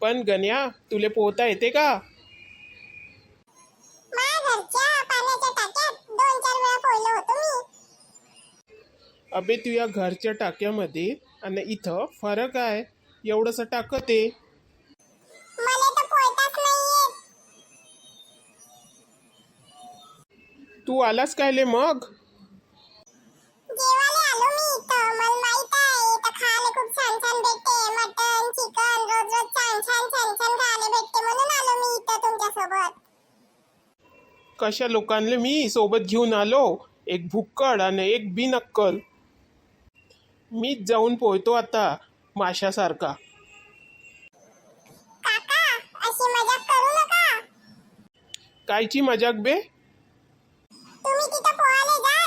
पण गण्या तुले पोहता येते का? अबे तुझ्या घरच्या टाक्यामध्ये आणि इथं फरक आहे. एवढंसं टाकत आहे तू आलास कायले मग? कशा लोकांना मी सोबत घेऊन आलो? एक भुक्कड आणि एक बिनक्कल. मीच जाऊन पोहतो आता माशासारखा. कायची मजाक बे? तुम्ही तिथे पोहायला जा.